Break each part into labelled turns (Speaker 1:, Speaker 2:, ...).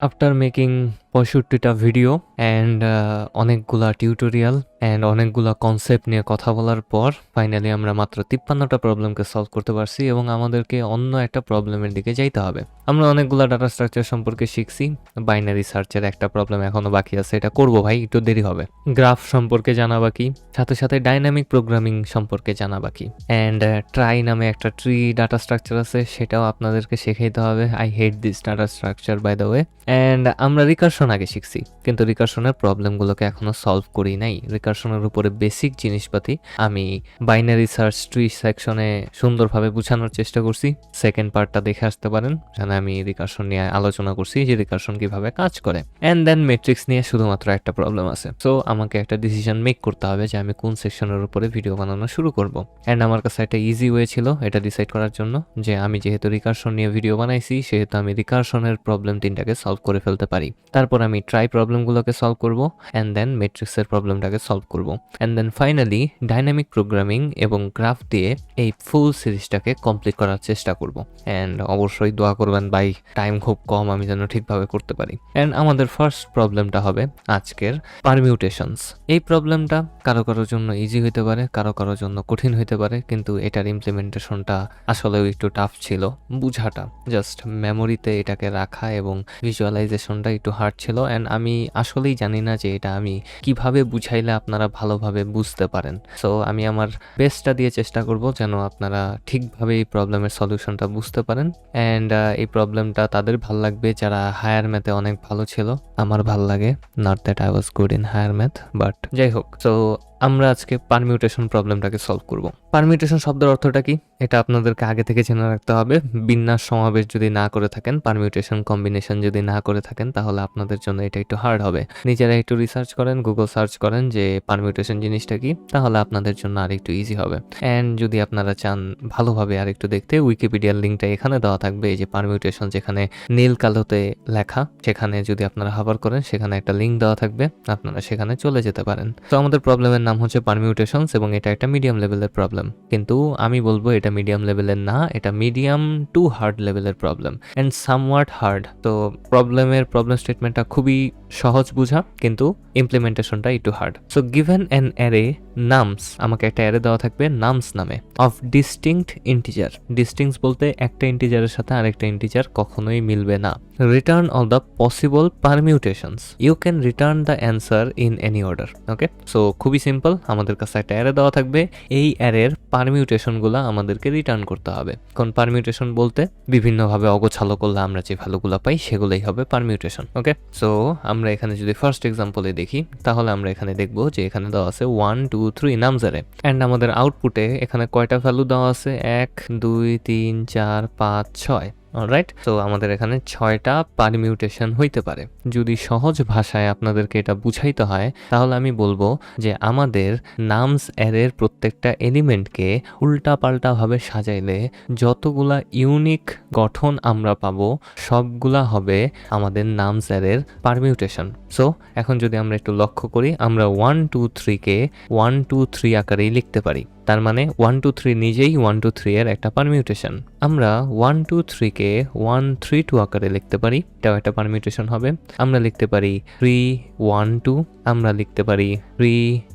Speaker 1: After making পঁয়ষট্টিটা video and অনেকগুলা tutorial and অনেকগুলা কনসেপ্ট নিয়ে কথা বলার পর ফাইনালি আমরা মাত্র তিপ্পান্নটা প্রবলেমকে সলভ করতে পারছি এবং আমাদেরকে অন্য একটা প্রবলেমের দিকে যাইতে হবে। আমরা অনেকগুলা ডাটা স্ট্রাকচার সম্পর্কে শিখছি বাইনারি সার্চের একটা প্রবলেম এখনও বাকি আছে, এটা করব ভাই, একটু দেরি হবে। গ্রাফ সম্পর্কে জানা বাকি, সাথে সাথে ডাইনামিক প্রোগ্রামিং সম্পর্কে জানা বাকি। অ্যান্ড ট্রাই নামে একটা ট্রি ডাটা স্ট্রাকচার আছে, সেটাও আপনাদেরকে শেখাইতে হবে। I hate this data structure by the way and আমরা রিকার্শন আগে শিখছি। কিন্তু রিকার্শনের প্রবলেমগুলোকে এখনও সলভ করি নাই। রিকার্শনের উপরে বেসিক জিনিসপাতি আমি বাইনারি সার্চ ট্রি সেকশনে সুন্দরভাবে বোঝানোর চেষ্টা করছি। সেকেন্ড পার্টটা দেখে আসতে পারেন, যেখানে আমি রিকার্শন নিয়ে আলোচনা করছি যে রিকার্শন কীভাবে কাজ করে। অ্যান্ড দেন মেট্রিক্স নিয়ে শুধুমাত্র একটা প্রবলেম আছে। সো আমাকে একটা ডিসিশন মেক করতে হবে যে আমি কোন সেকশনের উপরে ভিডিও বানানো শুরু করব। অ্যান্ড আমার কাছে একটা ইজি ওয়ে ছিল এটা ডিসাইড করার জন্য যে আমি যেহেতু রিকার্শন নিয়ে ভিডিও বানাইছি, সেহেতু আমি রিকার্শনের প্রবলেম তিনটাকে সলভ করে ফেলতে পারি। তারপর আমি ট্রাই প্রবলেমগুলোকে সলভ করব অ্যান্ড দেন মেট্রিক্সের প্রবলেমটাকে সলভ করব। And then finally dynamic programming এবং গ্রাফ দিয়ে এই ফুল সিরিজটাকে কমপ্লিট করার চেষ্টা করব। অ্যান্ড অবশ্যই দোয়া করবেন বাই টাইম খুব কম, আমি যেন ঠিকভাবে করতে পারি। অ্যান্ড আমাদের ফার্স্ট প্রবলেমটা হবে আজকের পারমিউটেশনস এই প্রবলেমটা কারও কারোর জন্য ইজি হতে পারে, কারও কারোর জন্য কঠিন হইতে পারে, কিন্তু এটার ইমপ্লিমেন্টেশনটা আসলেও একটু টাফ ছিল। বুঝাটা জাস্ট মেমোরিতে এটাকে রাখা এবং ভিজুয়ালাইজেশনটা একটু হার্ড ছিল অ্যান্ড আমি আসলেই জানি না যে এটা আমি কীভাবে বুঝাইলে আপনারা ভালোভাবে বুঝতে পারেন। সো আমি আমার বেস্টটা দিয়ে চেষ্টা করব যেন আপনারা ঠিকভাবে এই প্রবলেমের সলিউশনটা বুঝতে পারেন। অ্যান্ড এই প্রবলেমটা তাদের ভালো লাগবে, যারা হায়ার ম্যাথে অনেক ভালো ছিল। আমার ভালো লাগে not that I was good in higher math but যাই হোক। সো আমরা আজকে পারমিউটেশন প্রবলেমটাকে সলভ করব। পারমিউটেশন শব্দের অর্থটা কি? এটা আপনাদেরকে আগে থেকে জেনে রাখতে হবে। বিন্যাস সমাবেশ যদি না করে থাকেন পারমিউটেশন কম্বিনেশন যদি না করে থাকেন, তাহলে আপনাদের জন্য এটা একটু হার্ড হবে। নিজেরা একটু রিসার্চ করেন গুগল সার্চ করেন যে পারমিউটেশন জিনিসটা কি, তাহলে আপনাদের জন্য আর একটু ইজি হবে। অ্যান্ড যদি আপনারা চান ভালোভাবে আর একটু দেখতে উইকিপিডিয়ার লিঙ্কটা এখানে দেওয়া থাকবে। এই যে পারমিউটেশন যেখানে নীল কালোতে লেখা, সেখানে যদি আপনারা হাবার করেন, সেখানে একটা লিঙ্ক দেওয়া থাকবে। আপনারা সেখানে চলে যেতে পারেন। তো আমাদের প্রবলেমের নাম হচ্ছে পারমিউটেশনস এবং এটা একটা মিডিয়াম লেভেলের প্রবলেম কিন্তু আমি বলব এটা মিডিয়াম লেভেলের না, এটা মিডিয়াম টু হার্ড লেভেলের প্রবলেম অ্যান্ড সামওয়াট হার্ড তো প্রবলেমের প্রবলেম স্টেটমেন্টটা খুবই সহজ বুঝা, কিন্তু ইমপ্লিমেন্টেশনটা একটু hard so given an array nums আমাকে একটা অ্যারে দেওয়া থাকবে নামস নামে অফ ডিস্টিংক্ট ইন্টিজার ডিস্টিংস বলতে একটা ইন্টিজারের সাথে আরেকটা ইন্টিজার কখনোই মিলবে না। Return all the possible permutations you can return the answer in any order okay so খুবই সিম্পল আমাদের কাছে একটা অ্যারে দেওয়া থাকবে, এই অ্যারের পারমিউটেশনগুলো আমাদেরকে রিটার্ন করতে হবে। কোন পারমিউটেশন বলতে বিভিন্নভাবে অগোছালো করলে আমরা যে ভ্যালুগুলো পাই, সেগুলোই হবে পারমিউটেশন ওকে সো আমরা এখানে যদি ফার্স্ট এক্সাম্পলে দেখি, তাহলে আমরা এখানে দেখব যে এখানে দেওয়া আছে ওয়ান টু থ্রি নামজারে। অ্যান্ড আমাদের আউটপুটে এখানে কয়টা ভ্যালু দেওয়া আছে? এক, দুই, তিন, চার, পাঁচ, ছয়। রাইট তো আমাদের এখানে ছয়টা পারমিউটেশন হইতে পারে। যদি সহজ ভাষায় আপনাদেরকে এটা বুঝাইতে হয়, তাহলে আমি বলব যে আমাদের নামস অ্যারের প্রত্যেকটা এলিমেন্টকে উল্টা পাল্টাভাবে সাজাইলে যতগুলা ইউনিক গঠন আমরা পাবো, সবগুলা হবে আমাদের নামস অ্যারের পারমিউটেশন সো এখন যদি আমরা একটু লক্ষ্য করি, আমরা ওয়ান টু থ্রিকে ওয়ান টু থ্রি আকারেই লিখতে পারি। তার মানে ওয়ান টু থ্রি নিজেই ওয়ান টু থ্রি এর একটা পারমিউটেশন আমরা ওয়ান টু থ্রিকে ওয়ান থ্রি টু আকারে লিখতে পারি, এটাও একটা পারমিউটেশন হবে। আমরা লিখতে পারি থ্রি ওয়ান টু আমরা লিখতে পারি থ্রি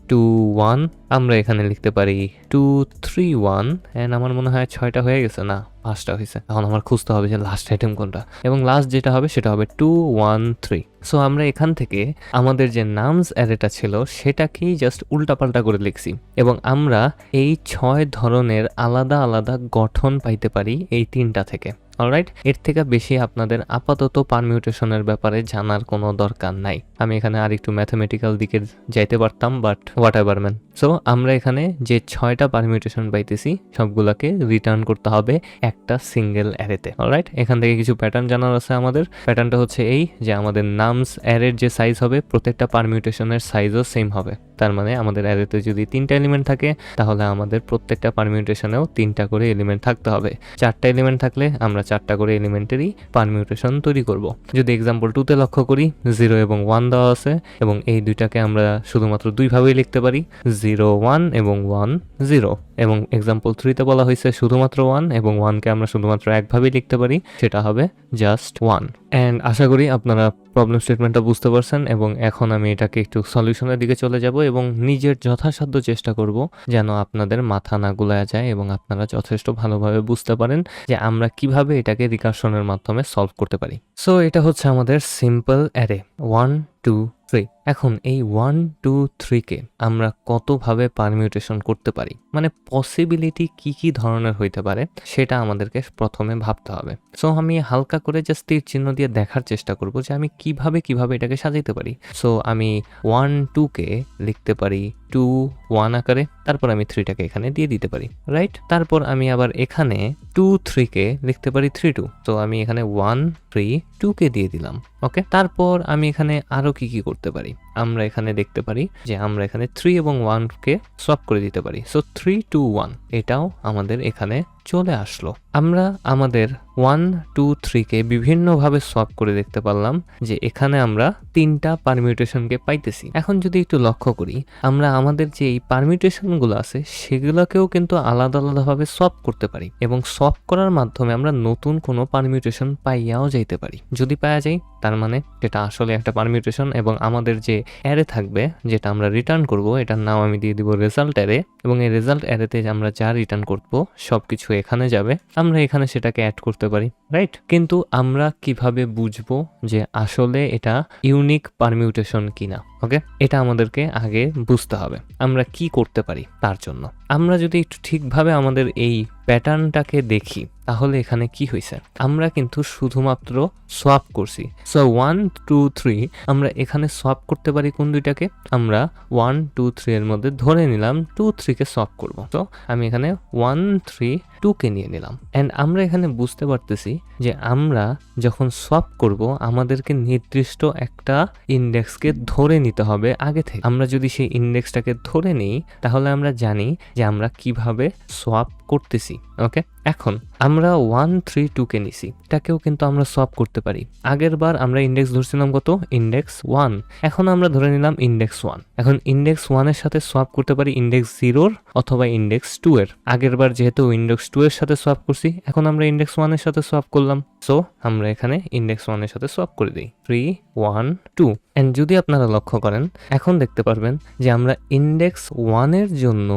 Speaker 1: টু ওয়ান আমরা এখানে লিখতে পারি টু থ্রি ওয়ান অ্যান্ড আমার মনে হয় ছয়টা হয়ে গেছে, না, পাঁচটা হয়েছে। এখন আমার খুঁজতে হবে যে লাস্ট আইটেম কোনটা। এবং লাস্ট যেটা হবে সেটা হবে টু ওয়ান থ্রি সো আমরা এখান থেকে আমাদের যে নামস অ্যারেটা ছিল, সেটাকেই জাস্ট উল্টাপাল্টা করে লিখছি। এবং আমরা এই ছয় ধরনের আলাদা আলাদা গঠন পাইতে পারি এই তিনটা থেকে। অলরাইট এর থেকে বেশি আপনাদের আপাতত পারমিউটেশনের ব্যাপারে জানার কোনো দরকার নাই। আমি এখানে আরেকটু ম্যাথমেটিক্যাল দিকে যাইতে পারতাম but whatever man so আমরা এখানে যে ছয়টা পারমিউটেশন পাইতেছি, সবগুলোকে রিটার্ন করতে হবে একটা সিঙ্গেল অ্যারেতে অলরাইট এখান থেকে কিছু প্যাটার্ন জানার আছে আমাদের। প্যাটার্নটা হচ্ছে এই যে আমাদের নামস অ্যারের যে সাইজ হবে, প্রত্যেকটা পারমিউটেশনের সাইজও সেম হবে। তার মানে আমাদের অ্যারেতে যদি তিনটা এলিমেন্ট থাকে, তাহলে আমাদের প্রত্যেকটা পারমিউটেশনেও তিনটা করে এলিমেন্ট থাকতে হবে। চারটা এলিমেন্ট থাকলে আমরা চারটা করে এলিমেন্টেরই পারমিউটেশন তৈরি করব। যদি এক্সাম্পল টুতে লক্ষ্য করি জিরো এবং ওয়ান দেওয়া আছে, এবং এই দুইটাকে আমরা শুধুমাত্র দুইভাবেই লিখতে পারি জিরো ওয়ান এবং ওয়ান জিরো এবং এক্সাম্পল থ্রিতে বলা হয়েছে শুধুমাত্র ওয়ান এবং ওয়ানকে আমরা শুধুমাত্র একভাবেই লিখতে পারি, সেটা হবে জাস্ট ওয়ান অ্যান্ড আশা করি আপনারা প্রবলেম স্টেটমেন্টটা বুঝতে পারছেন এবং এখন আমি এটাকে একটু সলিউশনের দিকে চলে যাব এবং নিজের যথাসাধ্য চেষ্টা করব যেন আপনাদের মাথা না গুলায় যায় এবং আপনারা যথেষ্ট ভালোভাবে বুঝতে পারেন যে আমরা কীভাবে এটাকে রিকার্শনের মাধ্যমে সলভ করতে পারি। সো এটা হচ্ছে আমাদের simple array one two three এখন এই ওয়ান টু থ্রিকে আমরা কতভাবে পারমিউটেশন করতে পারি? মানে পসিবিলিটি কি কি ধরনের হইতে পারে? সেটা আমাদেরকে প্রথমে ভাবতে হবে। সো আমি হালকা করে জাস্ট তীর চিহ্ন দিয়ে দেখার চেষ্টা করব যে আমি কীভাবে কীভাবে এটাকে সাজাইতে পারি। সো আমি ওয়ান টুকে লিখতে পারি টু ওয়ান আকারে, তারপর আমি থ্রিটাকে এখানে দিয়ে দিতে পারি রাইট তারপর আমি আবার এখানে টু থ্রিকে লিখতে পারি থ্রি টু তো আমি এখানে ওয়ান থ্রি টুকে দিয়ে দিলাম ওকে তারপর আমি এখানে আরও কি কি করতে পারি? আমরা এখানে দেখতে পারি যে আমরা এখানে থ্রি এবং ওয়ানকে সোয়াপ করে দিতে পারি। সো থ্রি টু ওয়ান এটাও আমাদের এখানে চলে আসলো। আমরা আমাদের ওয়ান টু থ্রিকে বিভিন্নভাবে সোয়াপ করে দেখতে পারলাম যে এখানে আমরা তিনটা পারমিউটেশনকে পাইতেছি। এখন যদি একটু লক্ষ্য করি, আমরা আমাদের যে এই পারমিউটেশনগুলো আছে, সেগুলোকেও কিন্তু আলাদা আলাদাভাবে সোয়াপ করতে পারি এবং সোয়াপ করার মাধ্যমে আমরা নতুন কোনো পারমিউটেশন পাইয়াও যাইতে পারি। যদি পাওয়া যায়, তার মানে সেটা আসলে একটা পারমিউটেশন এবং আমাদের যে অ্যারে থাকবে, যেটা আমরা রিটার্ন করব, এটার নাম আমি দিয়ে দিব রেজাল্ট অ্যারে এবং এই রেজাল্ট অ্যারেতে আমরা যা রিটার্ন করব সব কিছু এখানে যাবে, আমরা এখানে সেটাকে অ্যাড করতে পারি রাইট কিন্তু আমরা কীভাবে বুঝব যে আসলে এটা ইউনিক পারমিউটেশন কিনা? ওকে? এটা আমাদেরকে আগে বুঝতে হবে। আমরা কি করতে পারি তার জন্য? আমরা যদি একটু ঠিকভাবে আমাদের এই প্যাটার্নটাকে দেখি, তাহলে এখানে কি হয়েছে? আমরা কিন্তু শুধুমাত্র সোয়াপ করছি। সো ওয়ান টু থ্রি আমরা এখানে সোয়াপ করতে পারি কোন দুইটাকে? আমরা ওয়ান টু থ্রি এর মধ্যে ধরে নিলাম টু থ্রিকে সোয়াপ করব। তো আমি এখানে ওয়ান থ্রি টুকে নিয়ে নিলাম। অ্যান্ড আমরা এখানে বুঝতে পারতেছি যে আমরা যখন সোয়াপ করব, আমাদেরকে নির্দিষ্ট একটা ইন্ডেক্সকে ধরে নিতে হবে আগে থেকে। আমরা যদি সেই ইন্ডেক্সটাকে ধরে নিই, তাহলে আমরা জানি যে আমরা কীভাবে সোয়াপ করতেছি, ওকে? এখন, আমরা ওয়ান থ্রি টুকে নিছি এটাকেও কিন্তু আমরা সোয়াপ করতে পারি। আগের বার আমরা ইন্ডেক্স ধরছিলাম কত? ইন্ডেক্স ওয়ান এখন আমরা ধরে নিলাম ইন্ডেক্স ওয়ান এখন ইন্ডেক্স ওয়ানের সাথে সোয়াপ করতে পারি ইন্ডেক্স জিরোর অথবা ইন্ডেক্স টু এর। আগের বার যেহেতু ইন্ডেক্স টু এর সাথে সোয়াপ করছি, এখন আমরা ইন্ডেক্স ওয়ানের সাথে সোয়াপ করলাম। সো আমরা এখানে ইন্ডেক্স ওয়ানের সাথে সোয়াপ করে দিই। থ্রি ওয়ান টু অ্যান্ড যদি আপনারা লক্ষ্য করেন, এখন দেখতে পারবেন যে আমরা ইন্ডেক্স ওয়ানের জন্য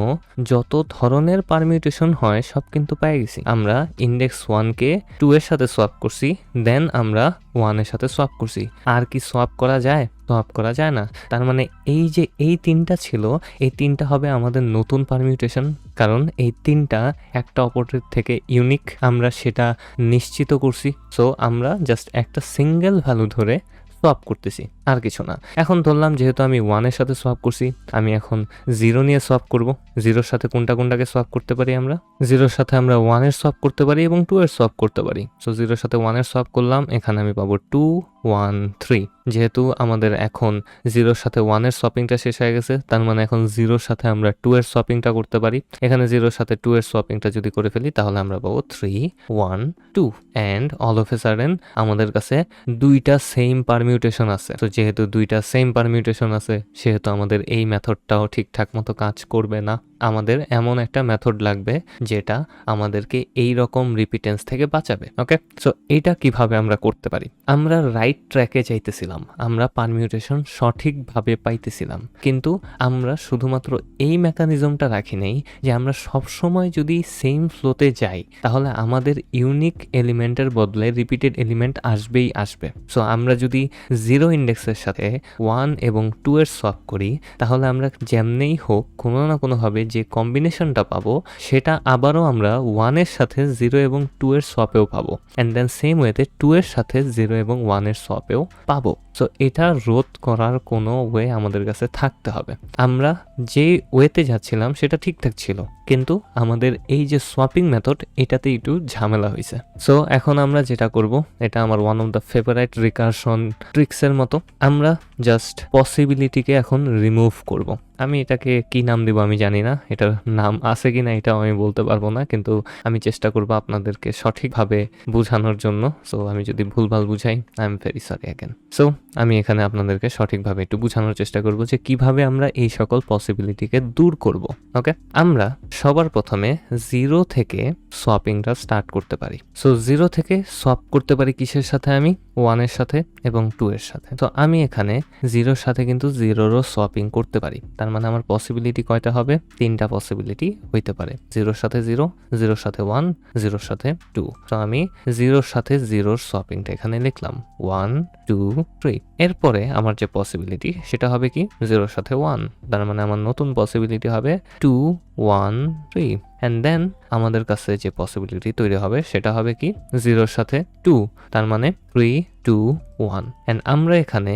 Speaker 1: যত ধরনের পারমিউটেশন হয়, সব কিন্তু পাই গেছি। আমরা ইন্ডেক্স ওয়ানকে টু এর সাথে সোয়াপ করছি দেন আমরা ওয়ানের সাথে সোয়াপ করছি। আর কি সোয়াপ করা যায়? সোয়াপ করা যায় না। তার মানে এই যে এই তিনটা ছিল, এই তিনটা হবে আমাদের নতুন পারমিউটেশন কারণ এই তিনটা একটা অপরের থেকে ইউনিক আমরা সেটা নিশ্চিত করছি। সো আমরা জাস্ট একটা সিঙ্গেল ভ্যালু ধরে সোয়াপ করতেছি। আর কিছু না। এখন ধরলাম যেহেতু আমি ওয়ানের সাথে সোয়াপ করছি, আমি এখন জিরো নিয়ে সোয়াপ করব। জিরোর সাথে কোনটা কোনটাকে সোয়াপ করতে পারি আমরা? জিরোর সাথে আমরা ওয়ানের সোয়াপ করতে পারি এবং টু এর সোয়াপ করতে পারি। সো জিরোর সাথে ওয়ানের সোয়াপ করলাম, এখানে আমি পাবো টু ওয়ান থ্রি যেহেতু আমাদের এখন জিরোর সাথে ওয়ানের শপিংটা শেষ হয়ে গেছে, তার মানে এখন জিরোর সাথে আমরা টু এর শপিংটা করতে পারি। এখানে জিরোর সাথে টু এর শপিংটা যদি করে ফেলি, তাহলে আমরা পাবো three one two and all of a sudden আমাদের কাছে দুইটা সেম পারমিউটেশন আছে। তো যেহেতু দুইটা সেম পারমিউটেশন আছে সেহেতু আমাদের এই মেথডটাও ঠিকঠাক মতো কাজ করবে না। আমাদের এমন একটা মেথড লাগবে যেটা আমাদেরকে এই রকম রিপিটেন্স থেকে বাঁচাবে ওকে সো এইটা কীভাবে আমরা করতে পারি? আমরা রাইট ট্র্যাকে চাইতেছিলাম আমরা পারমিউটেশন সঠিকভাবে পাইতেছিলাম, কিন্তু আমরা শুধুমাত্র এই মেকানিজমটা রাখি নেই যে আমরা সবসময় যদি সেম ফ্লোতে যাই, তাহলে আমাদের ইউনিক এলিমেন্টের বদলে রিপিটেড এলিমেন্ট আসবেই আসবে। সো আমরা যদি জিরো ইন্ডেক্সের সাথে ওয়ান এবং টু এর সোয়াপ করি, তাহলে আমরা যেমনেই হোক কোনো না কোনোভাবে যে কম্বিনেশনটা পাবো, সেটা আবারও আমরা ওয়ানের সাথে জিরো এবং টু এর সোয়াপেও পাবো। অ্যান্ড দেন সেম ওয়েতে টু এর সাথে জিরো এবং ওয়ানের সোয়াপেও পাবো। সো এটা রোধ করার কোনো ওয়ে আমাদের কাছে থাকতে হবে। আমরা যে ওয়েতে যাচ্ছিলাম, সেটা ঠিকঠাক ছিল। কিন্তু আমাদের এই যে সোয়াপিং মেথড এটাতে একটু ঝামেলা হয়েছে। সো এখন আমরা যেটা করব, এটা আমার one of the favourite recursion ট্রিক্সের মতো। আমরা জাস্ট পসিবিলিটিকে এখন রিমুভ করব। আমি এটাকে কি নাম দেবো আমি জানি না। এটার নাম আছে কি না এটাও আমি বলতে পারব না, কিন্তু আমি চেষ্টা করব আপনাদেরকে সঠিকভাবে বোঝানোর জন্য। সো আমি যদি ভুলভাল বুঝাই I am very sorry again so আমি এখানে আপনাদেরকে সঠিকভাবে একটু বোঝানোর চেষ্টা করব যে কীভাবে আমরা এই সকল পসিবিলিটিকে দূর করব ওকে আমরা সবার প্রথমে জিরো থেকে সোয়াপিংটা স্টার্ট করতে পারি। সো জিরো থেকে সোয়াপ করতে পারি কিসের সাথে আমি? ওয়ানের সাথে এবং টু এর সাথে। তো আমি এখানে জিরোর সাথে কিন্তু জিরোরও সোয়াপিং করতে পারি। তার মানে আমার পসিবিলিটি কয়টা হবে? তিনটা পসিবিলিটি হইতে পারে। জিরোর সাথে জিরো, জিরোর সাথে ওয়ান জিরোর সাথে টু তো আমি জিরোর সাথে জিরোর সোয়াপিংটা এখানে লিখলাম। ওয়ান টু থ্রি এরপরে আমার যে পসিবিলিটি সেটা হবে কি? জিরোর সাথে ওয়ান তার মানে আমার নতুন পসিবিলিটি হবে two one three and then আমাদের কাছে যে পসিবিলিটি তৈরি হবে সেটা হবে কি? জিরোর সাথে টু তার মানে থ্রি টু ওয়ান অ্যান্ড আমরা এখানে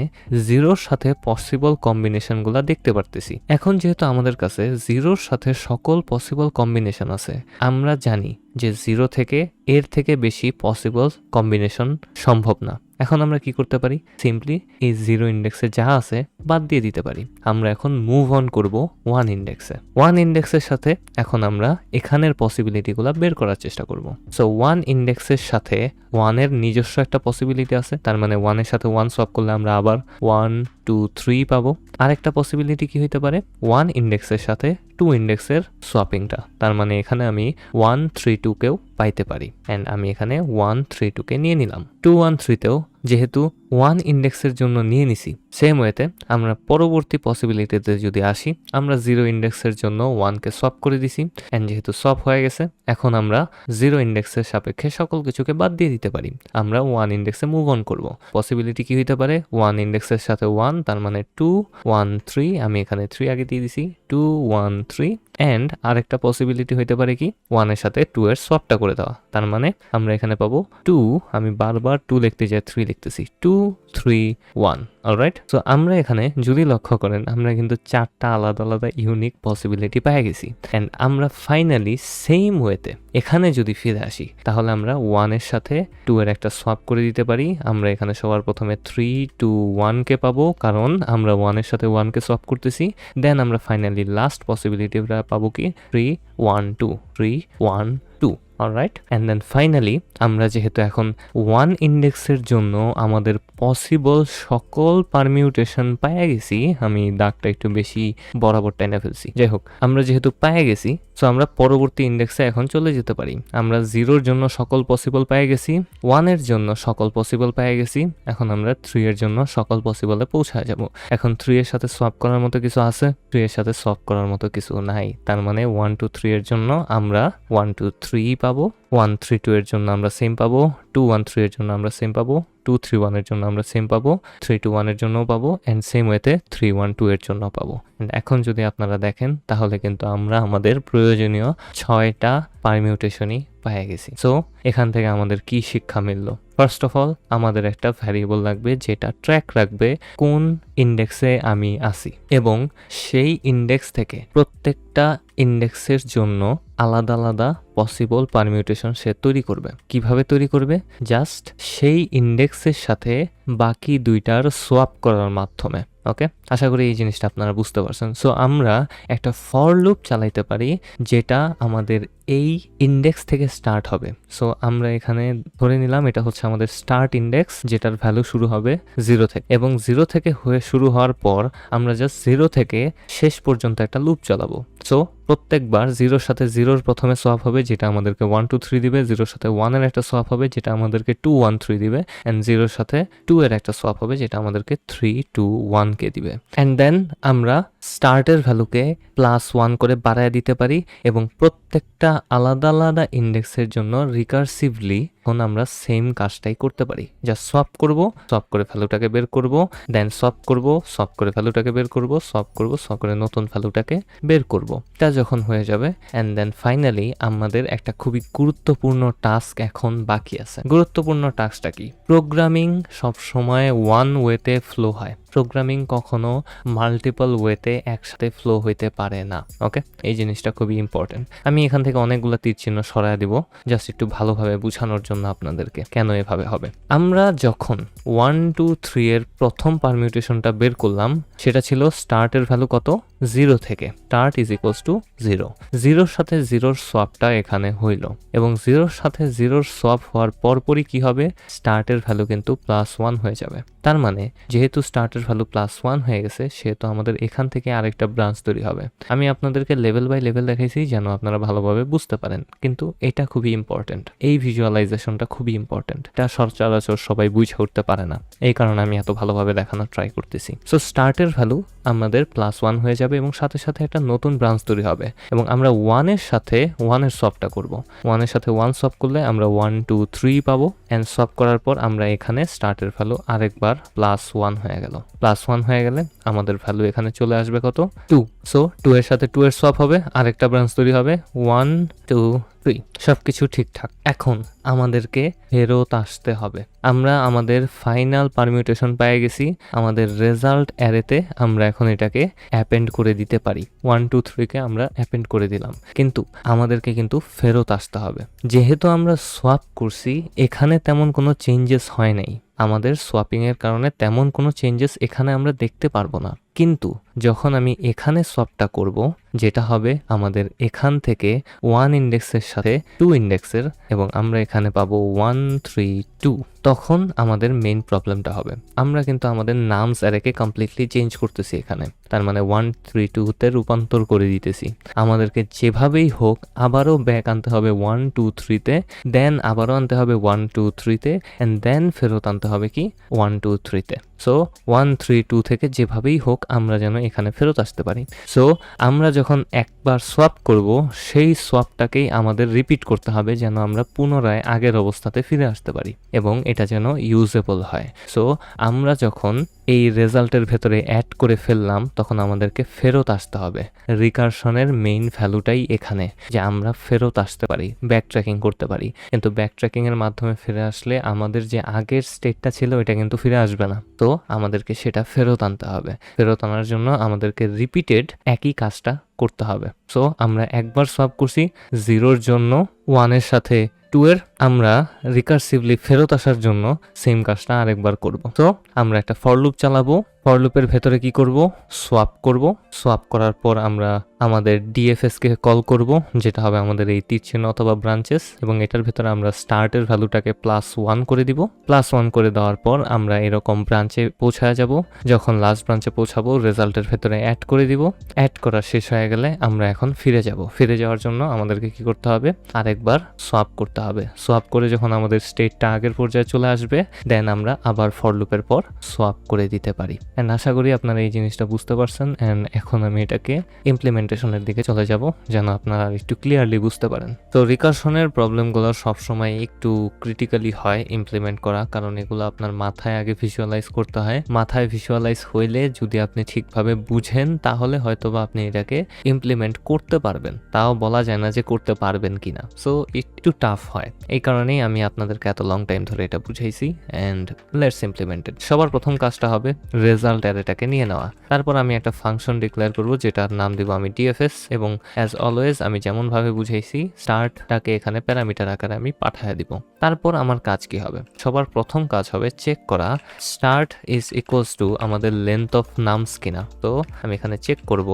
Speaker 1: জিরোর সাথে পসিবল কম্বিনেশনগুলো দেখতে পারতেছি। এখন যেহেতু আমাদের কাছে জিরোর সাথে সকল পসিবল কম্বিনেশন আছে, আমরা জানি যে জিরো থেকে এর থেকে বেশি পসিবল কম্বিনেশন সম্ভব না। এখন আমরা কি করতে পারি? সিম্পলি এই জিরো ইন্ডেক্সে যা আছে বাদ দিয়ে দিতে পারি। আমরা এখন মুভ অন করব ওয়ান ইন্ডেক্সে ওয়ান ইন্ডেক্সের সাথে এখন আমরা এখানের পসিবিলিটিগুলো বের করার চেষ্টা করব। সো ওয়ান ইন্ডেক্সের সাথে ওয়ানের নিজস্ব একটা পসিবিলিটি আছে। তার মানে ওয়ানের সাথে ওয়ান সলভ করলে আমরা আবার ওয়ান টু থ্রি পাবো। আরেকটা পসিবিলিটি কি হইতে পারে? ওয়ান ইন্ডেক্সের সাথে টু ইন্ডেক্সের সোয়াপিংটা তার মানে এখানে আমি ওয়ান থ্রি টুকেও পাইতে পারি। অ্যান্ড আমি এখানে ওয়ান থ্রি টুকে নিয়ে নিলাম। টু ওয়ান থ্রিতেও যেহেতু ওয়ান ইন্ডেক্সের জন্য নিয়ে নিছি সেম ওয়েতে আমরা পরবর্তী পসিবিলিটিতে যদি আসি, আমরা জিরো ইন্ডেক্সের জন্য ওয়ানকে সপ করে দিছি। অ্যান্ড যেহেতু সপ হয়ে গেছে, এখন আমরা জিরো ইন্ডেক্সের সাপেক্ষে সকল কিছুকে বাদ দিয়ে দিতে পারি। আমরা ওয়ান ইন্ডেক্সে মুভ অন করব। পসিবিলিটি কি হইতে পারে? ওয়ান ইন্ডেক্সের সাথে ওয়ান তার মানে টু ওয়ান থ্রি আমি এখানে থ্রি আগে দিয়ে দিছি। টু ওয়ান থ্রি অ্যান্ড আরেকটা পসিবিলিটি হইতে পারে কি? ওয়ানের সাথে টু এর সোয়াপটা করে দেওয়া। তার মানে আমরা এখানে পাবো টু, আমি বারবার টু লিখতে যাই থ্রি লিখতেছি। Two three one alright so আমরা এখানে যদি লক্ষ্য করেন, আমরা কিন্তু চারটা আলাদা আলাদা ইউনিক পসিবিলিটি পেয়ে গেছি। অ্যান্ড আমরা ফাইনালি সেম ওয়েতে এখানে যদি ফিরে আসি, তাহলে আমরা ওয়ানের সাথে টু এর একটা সোয়াপ করে দিতে পারি। আমরা এখানে সবার প্রথমে থ্রি টু ওয়ানকে পাবো, কারণ আমরা ওয়ানের সাথে ওয়ানকে সোয়াপ করতেছি। দেন আমরা ফাইনালি লাস্ট পসিবিলিটিটা পাবো কি? Three one two three one two alright and then finally আমরা যেহেতু এখন ওয়ান ইন্ডেক্সের জন্য আমাদের পসিবল সকল পারমিউটেশন পায়ে গেছি, আমি দাগটা একটু বেশি বরাবর টেনে ফেলছি। যাই হোক আমরা যেহেতু পায়ে গেছি সো আমরা পরবর্তী ইন্ডেক্সে এখন চলে যেতে পারি। আমরা জিরোর জন্য সকল পসিবল পেয়ে গেছি ওয়ানের জন্য সকল পসিবল পেয়ে গেছি, এখন আমরা থ্রি এর জন্য সকল পসিবলে পৌঁছায় যাব। এখন থ্রি এর সাথে সোয়াপ করার মতো কিছু আছে থ্রি এর সাথে সোয়াপ করার মতো কিছু নাই। তার মানে ওয়ান টু থ্রি এর জন্য আমরা ওয়ান টু থ্রি পাবো। ওয়ান থ্রি টু এর জন্য আমরা সেম পাবো। টু ওয়ান থ্রি এর জন্য আমরা সেম পাবো। টু থ্রি ওয়ানের জন্য আমরা সেম পাবো। থ্রি টু ওয়ানের জন্যও পাবো। অ্যান্ড সেম ওয়েতে থ্রি ওয়ান টু এর জন্য পাবো। এখন যদি আপনারা দেখেন, তাহলে কিন্তু আমরা আমাদের প্রয়োজনীয় ছয়টা পারমিউটেশনই পেয়ে গেছি। সো এখান থেকে আমাদের কি শিক্ষা মিললো? ফার্স্ট অফ অল আমাদের একটা ভ্যারিয়েবল লাগবে যেটা ট্র্যাক রাখবে কোন ইন্ডেক্সে আমি আসি এবং সেই ইন্ডেক্স থেকে প্রত্যেকটা ইন্ডেক্সের জন্য আলাদা আলাদা পসিবল পারমিউটেশন সে তৈরি করবে। কীভাবে তৈরি করবে? জাস্ট সেই ইন্ডেক্সের সাথে বাকি দুইটার সোয়াপ করার মাধ্যমে ওকে আশা করি এই জিনিসটা আপনারা বুঝতে পারছেন। সো আমরা একটা ফর লুপ চালাইতে পারি, যেটা আমাদের এই ইন্ডেক্স থেকে স্টার্ট হবে। সো আমরা এখানে ধরে নিলাম, এটা হচ্ছে আমাদের স্টার্ট ইন্ডেক্স যেটার ভ্যালু শুরু হবে জিরো থেকে। এবং জিরো থেকে হয়ে শুরু হওয়ার পর, আমরা জাস্ট জিরো থেকে শেষ পর্যন্ত একটা লুপ চালাবো। সো প্রত্যেকবার জিরোর সাথে জিরোর প্রথমে সোয়াপ হবে, যেটা আমাদেরকে ওয়ান টু থ্রি দিবে। জিরোর সাথে ওয়ানের একটা সোয়াপ হবে, যেটা আমাদেরকে টু ওয়ান থ্রি দিবে। অ্যান্ড জিরোর সাথে টু এর একটা সোয়াপ হবে যেটা আমাদেরকে থ্রি টু ওয়ানকে দিবে। অ্যান্ড দেন আমরা স্টার্টের ভ্যালুকে প্লাস ওয়ান করে বাড়ায় দিতে পারি এবং প্রত্যেকটা আলাদা আলাদা ইন্ডেক্সের জন্য রিকার্সিভলি এখন আমরা সেম কাজটাই করতে পারি। যা সব করব সব করে ভ্যালুটাকে বের করব দেন সব করব সব করে ভ্যালুটাকে বের করব সব করব সব করে নতুন ভ্যালুটাকে বের করব। তা যখন হয়ে যাবে অ্যান্ড দেন ফাইনালি আমাদের একটা খুবই গুরুত্বপূর্ণ টাস্ক এখন বাকি আছে। গুরুত্বপূর্ণ টাস্কটা কি? প্রোগ্রামিং সব সময় ওয়ান ওয়েতে ফ্লো হয়। প্রোগ্রামিং কখনো মাল্টিপল ওয়েতে একসাথে ফ্লো হইতে পারে না ওকে এই জিনিসটা খুবই ইম্পর্টেন্ট আমি এখান থেকে অনেকগুলো তীর চিহ্ন সরায় দিব জাস্ট একটু ভালোভাবে বোঝানোর জন্য আপনাদেরকে, কেন এভাবে হবে? আমরা যখন ওয়ান টু থ্রি এর প্রথম পারমিউটেশনটা বের করলাম, সেটা ছিল স্টার্টের ভ্যালু কত? জিরো থেকে। Start is equals to zero জিরোর সাথে জিরোর সোয়াপটা এখানে হইল, এবং জিরোর সাথে জিরোর সোয়াপ হওয়ার পরপরই কি হবে? স্টার্টের ভ্যালু কিন্তু প্লাস ওয়ান হয়ে যাবে। তার মানে যেহেতু স্টার্টের ভ্যালু প্লাস ওয়ান হয়ে গেছে, সেহেতু আমাদের এখান থেকে আরেকটা ব্রাঞ্চ তৈরি হবে। আমি আপনাদেরকে লেভেল বাই লেভেল দেখাইছি যেন আপনারা ভালোভাবে বুঝতে পারেন। কিন্তু এটা খুবই ইম্পর্টেন্ট এই ভিজুয়ালাইজেশনটা খুবই ইম্পর্টেন্ট এটা সচরাচর সবাই বুঝে উঠতে পারে না। এই কারণে আমি এত ভালোভাবে দেখানোর ট্রাই করতেছি। সো স্টার্টের ভ্যালু আমাদের প্লাস ওয়ান হয়ে যাবে এবং সাথে সাথে একটা নতুন ব্রাঞ্চ তৈরি হবে এবং আমরা ওয়ানের সাথে ওয়ানের সফটটা করব। ওয়ানের সাথে ওয়ান সফট করলে আমরা ওয়ান টু থ্রি পাবো অ্যান্ড সফট করার পর আমরা এখানে স্টার্টের ভ্যালু আরেকবার প্লাস ওয়ান হয়ে গেল। প্লাস ওয়ান হয়ে গেলে আমাদের ভ্যালু এখানে চলে আসবে কত? টু সো টু এর সাথে টু এর সফট হবে, আরেকটা ব্রাঞ্চ তৈরি হবে। ওয়ান টু থ্রি সব কিছু ঠিকঠাক। এখন আমাদেরকে ফেরত আসতে হবে। আমরা আমাদের ফাইনাল পারমিউটেশন পেয়ে গেছি। আমাদের রেজাল্ট অ্যারেতে আমরা এখন এটাকে অ্যাপেন্ড করে দিতে পারি। ওয়ান টু থ্রিকে আমরা অ্যাপেন্ড করে দিলাম। কিন্তু আমাদেরকে কিন্তু ফেরত আসতে হবে। যেহেতু আমরা সোয়াপ করছি, এখানে তেমন কোনো চেঞ্জেস হয় নাই। আমাদের সোয়াপিংয়ের কারণে তেমন কোনো চেঞ্জেস এখানে আমরা দেখতে পারব না। কিন্তু যখন আমি এখানে সোয়াপটা করব, যেটা হবে আমাদের এখান থেকে ওয়ান ইন্ডেক্সের সাথে টু ইন্ডেক্সের এবং আমরা এখানে পাবো ওয়ান থ্রি টু তখন আমাদের মেইন প্রবলেমটা হবে। আমরা কিন্তু আমাদের নামস অ্যারেকে কমপ্লিটলি চেঞ্জ করতেছি এখানে। তার মানে ওয়ান থ্রি টুতে রূপান্তর করে দিতেছি। আমাদেরকে যেভাবেই হোক আবারও ব্যাক আনতে হবে ওয়ান টু থ্রিতে দেন আবারও আনতে হবে ওয়ান টু থ্রিতে অ্যান্ড দেন ফেরত আনতে হবে কি? ওয়ান টু থ্রিতে সো ওয়ান থ্রি টু থেকে যেভাবেই হোক আমরা যেন এখানে ফেরত আসতে পারি। সো আমরা যখন একবার সোয়াপ করব, সেই সোয়াপটাকেই আমাদের রিপিট করতে হবে যেন আমরা পুনরায় আগের অবস্থাতে ফিরে আসতে পারি এবং এটা যেন ইউজেবল হয়। সো আমরা যখন এই রেজাল্টের ভেতরে অ্যাড করে ফেললাম, তখন আমাদেরকে ফেরত আসতে হবে। রিকারশনের মেইন ভ্যালুটাই এখানে, যে আমরা ফেরত আসতে পারি ব্যাক ট্র্যাকিং করতে পারি। কিন্তু ব্যাক ট্র্যাকিংয়ের মাধ্যমে ফিরে আসলে আমাদের যে আগের স্টেটটা ছিল এটা কিন্তু ফিরে আসবে না। তো আমাদেরকে সেটা ফেরত আনতে হবে। ফেরত আনার জন্য আমাদেরকে রিপিটেড একই কাজটা করতে হবে। সো আমরা একবার সলভ করছি জিরোর জন্য ওয়ানের সাথে টু এর আমরা রিকার্সিভলি ফেরত আসার জন্য সেম কাজটা আরেকবার করব। তো আমরা একটা ফরলুপ চালাবো। ফর লুপের ভেতরে কি করব? সোয়াপ করব। সোয়াপ করার পর আমরা আমাদের ডিএফএস কে কল করব, যেটা হবে আমাদের এই তীর চিহ্ন অথবা ব্রাঞ্চেস এবং এটার ভেতরে আমরা স্টার্টের ভ্যালুটাকে প্লাস ওয়ান করে দিব। প্লাস ওয়ান করে দেওয়ার পর আমরা এরকম ব্রাঞ্চে পৌঁছায় যাব। যখন লাস্ট ব্রাঞ্চে পৌঁছাবো রেজাল্টের ভেতরে অ্যাড করে দিব। অ্যাড করা শেষ হয়ে গেলে আমরা এখন ফিরে যাব। ফিরে যাওয়ার জন্য আমাদেরকে কি করতে হবে? আরেকবার সোয়াপ করতে হবে। সোয়াপ করে যখন আমাদের স্টেটটা আগের পর্যায়ে চলে আসবে দেন আমরা আবার ফর লুপের পর সোয়াপ করে দিতে পারি। অ্যান্ড আশা করি আপনারা এই জিনিসটা বুঝতে পারছেন অ্যান্ড এখন আমি এটাকে ইমপ্লিমেন্টেশনের দিকে চলে যাব, যেন আপনারা একটু ক্লিয়ারলি বুঝতে পারেন। তো রিকার্শনের প্রবলেমগুলো সবসময় একটু ক্রিটিক্যালি হয় ইমপ্লিমেন্ট করা, কারণ এগুলো আপনার মাথায় আগে ভিজুয়ালাইজ করতে হয়। মাথায় ভিজুয়ালাইজ হইলে যদি আপনি ঠিকভাবে বুঝেন, তাহলে হয়তোবা আপনি এটাকে ইমপ্লিমেন্ট করতে পারবেন। তাও বলা যায় না যে করতে পারবেন কিনা। সো একটু টাফ হয়। এই কারণেই আমি আপনাদেরকে এত লং টাইম ধরে এটা বুঝাইছি অ্যান্ড লেটস ইমপ্লিমেন্টেড সবার প্রথম কাজটা হবে রেজাল্ট অ্যারেটাকে নিয়ে নেওয়া। তারপর আমি একটা ফাংশন ডিক্লেয়ার করব, যেটার নাম দিব আমি ডিএফএস এবং অ্যাজ অলওয়েজ আমি যেমনভাবে বুঝাইছি স্টার্টটাকে এখানে প্যারামিটার আকারে আমি পাঠিয়ে দিব। তারপর আমার কাজ কি হবে? সবার প্রথম কাজ হবে চেক করা স্টার্ট ইজ ইকুয়ালস টু আমাদের লেন্থ অফ নামস কিনা। তো আমি এখানে চেক করব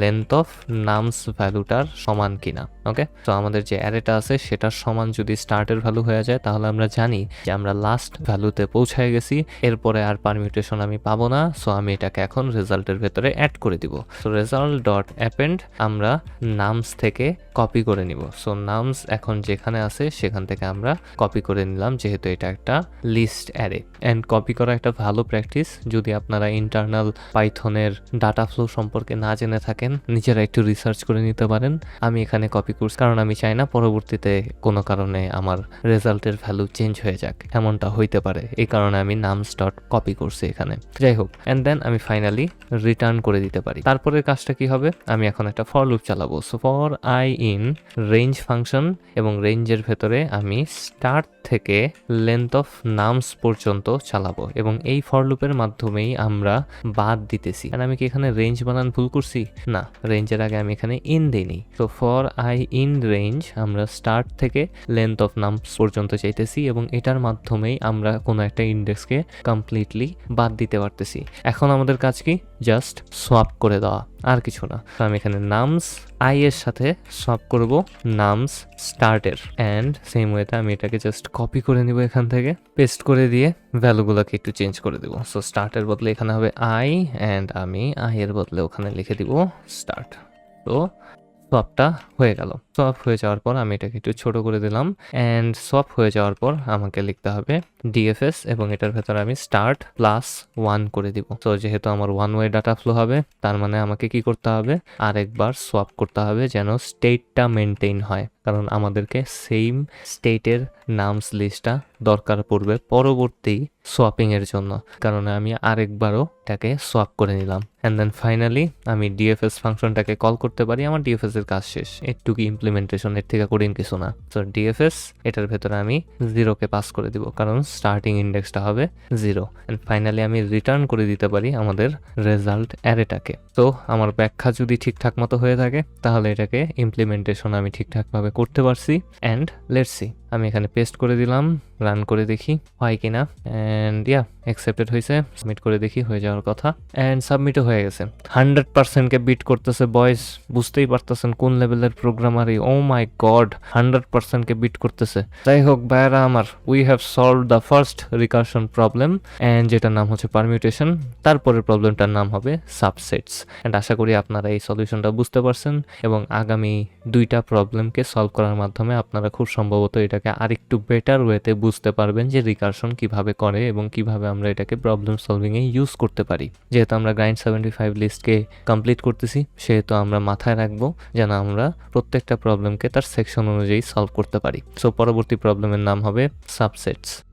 Speaker 1: লেন্থ অফ নামস ভ্যালুটার সমান কিনা ওকে তো আমাদের যে অ্যারেটা আছে, সেটার সমান যদি স্টার্টের ভ্যালু হয়ে যায়, তাহলে আমরা জানি যে আমরা লাস্ট ভ্যালুতে পৌঁছায় গেছি, এরপরে আর পারমিউটেশন আমি পাবো না সো আমি এটাকে এখন রেজাল্টের ভেতরে অ্যাড করে দিব। সো রেজাল্ট ডট অ্যাপেন্ড আমরা নামস থেকে কপি করে নিব। সো নামস এখন যেখানে আছে, সেখান থেকে আমরা কপি করে নিলাম, যেহেতু এটা একটা লিস্ট অ্যারে অ্যান্ড কপি করা একটা ভালো প্র্যাকটিস যদি আপনারা ইন্টারনাল পাইথনের ডাটা ফ্লো সম্পর্কে না জেনে থাকেন, নিজেরা একটু রিসার্চ করে নিতে পারেন। আমি এখানে কপি করছি কারণ আমি চাই না পরবর্তীতে কোনো কারণে আমার রেজাল্টের ভ্যালু চেঞ্জ হয়ে যাক। এমনটা হইতে পারে। এই কারণে আমি নামস ডট কপি করছি এখানে। যাই হোক অ্যান্ড দেন আমি ফাইনালি রিটার্ন করে দিতে পারি। তারপরের কাজটা কি হবে? আমি এখন একটা ফর লুপ চালাবো। So for i in range function এবং রেঞ্জের ভেতরে আমি স্টার্ট থেকে লেন্থ অফ নামস পর্যন্ত চালাবো এবং এই ফর লুপের মাধ্যমেই আমরা বাদ দিতেছি। আর আমি কি এখানে রেঞ্জ বানান ভুল করছি? না রেঞ্জের আগে আমি এখানে ইন দিইনি। তো ফর আই ইন রেঞ্জ আমরা স্টার্ট থেকে লেন্থ অফ নামস পর্যন্ত চাইতেছি এবং এটার মাধ্যমেই আমরা কোনো একটা ইন্ডেক্সকে কমপ্লিটলি বাদ দিতে পারতেছি। এখন আমাদের কাজ কি? জাস্ট সোয়াপ করে দেওয়া, আর কিছু না। আমি এখানে নামস আই এর সাথে সোয়াপ করব নামস স্টার্টের অ্যান্ড সেম ওয়েতে আমি এটাকে জাস্ট কপি করে নিব এখান থেকে পেস্ট করে দিয়ে ভ্যালুগুলোকে একটু চেঞ্জ করে দেবো। সো স্টার্টের বদলে এখানে হবে আই অ্যান্ড আমি আই এর বদলে ওখানে লিখে দিব স্টার্ট তো সোয়াপটা হয়ে গেল। সোয়াপ হয়ে যাওয়ার পর আমি এটাকে একটু ছোট করে দিলাম অ্যান্ড সোয়াপ হয়ে যাওয়ার পর আমাকে লিখতে হবে ডিএফএস এবং এটার ভেতরে আমি স্টার্ট প্লাস ওয়ান করে দিব। তো যেহেতু আমার ওয়ান ওয়ে ডাটা ফ্লো হবে, তার মানে আমাকে কি করতে হবে? আরেকবার সোয়াপ করতে হবে যেন স্টেটটা মেনটেন হয়। কারণ আমাদেরকে সেম স্টেটের নামস লিস্টটা দরকার পড়বে পরবর্তী সোয়াপিং এর জন্য। কারণ আমি আরেকবারও এটাকে সোয়াপ করে নিলাম। অ্যান্ড দেন ফাইনালি আমি ডিএফএস ফাংশনটাকে কল করতে পারি। আমার ডিএফএস এর কাজ শেষ। একটুকু ইমপ্লিমেন্টেশন এর থেকে কঠিন কিছু না। তো ডিএফএস এটার ভেতরে আমি জিরোকে পাস করে দিব, কারণ স্টার্টিং ইন্ডেক্সটা হবে জিরো অ্যান্ড ফাইনালি আমি রিটার্ন করে দিতে পারি আমাদের রেজাল্ট অ্যারেটাকে তো আমার ব্যাখ্যা যদি ঠিকঠাক মতো হয়ে থাকে, তাহলে এটাকে ইমপ্লিমেন্টেশন আমি ঠিকঠাকভাবে করতে পারছি। অ্যান্ড লেটস সি আমি এখানে পেস্ট করে দিলাম রান করে দেখি হয় কিনা। অ্যান্ড ইয়া অ্যাকসেপ্টেড হয়েছে সাবমিট করে দেখি, হয়ে যাওয়ার কথা। অ্যান্ড সাবমিটও হয়ে গেছে। হান্ড্রেড পার্সেন্টকে বিট করতেছে বয়েস বুঝতেই পারতেছেন কোন লেভেলের প্রোগ্রামারই ও মাই গড হান্ড্রেড পার্সেন্টকে বিট করতেছে। যাই হোক ভাইয়ারা আমার we have solved the first recursion problem and যেটার নাম হচ্ছে পারমিউটেশন তারপরের প্রবলেমটার নাম হবে সাবসেটস অ্যান্ড আশা করি আপনারা এই সলিউশনটা বুঝতে পারছেন এবং আগামী দুইটা প্রবলেমকে সলভ করার মাধ্যমে আপনারা খুব সম্ভবত এটাকে আরেকটু বেটার ওয়েতে বুঝতে পারবেন যে রিকার্শন কীভাবে করে এবং কীভাবে আমরা এটাকে প্রবলেম সলভিংয়ে ইউজ করতে পারি। যেহেতু আমরা গ্রাইন্ড সেভেন্টি ফাইভ লিস্টকে কমপ্লিট করতেছি, সেহেতু আমরা মাথায় রাখব যেন আমরা প্রত্যেকটা প্রবলেমকে তার সেকশন অনুযায়ী সলভ করতে পারি। সো পরবর্তী প্রবলেমের নাম হবে সাবসেটস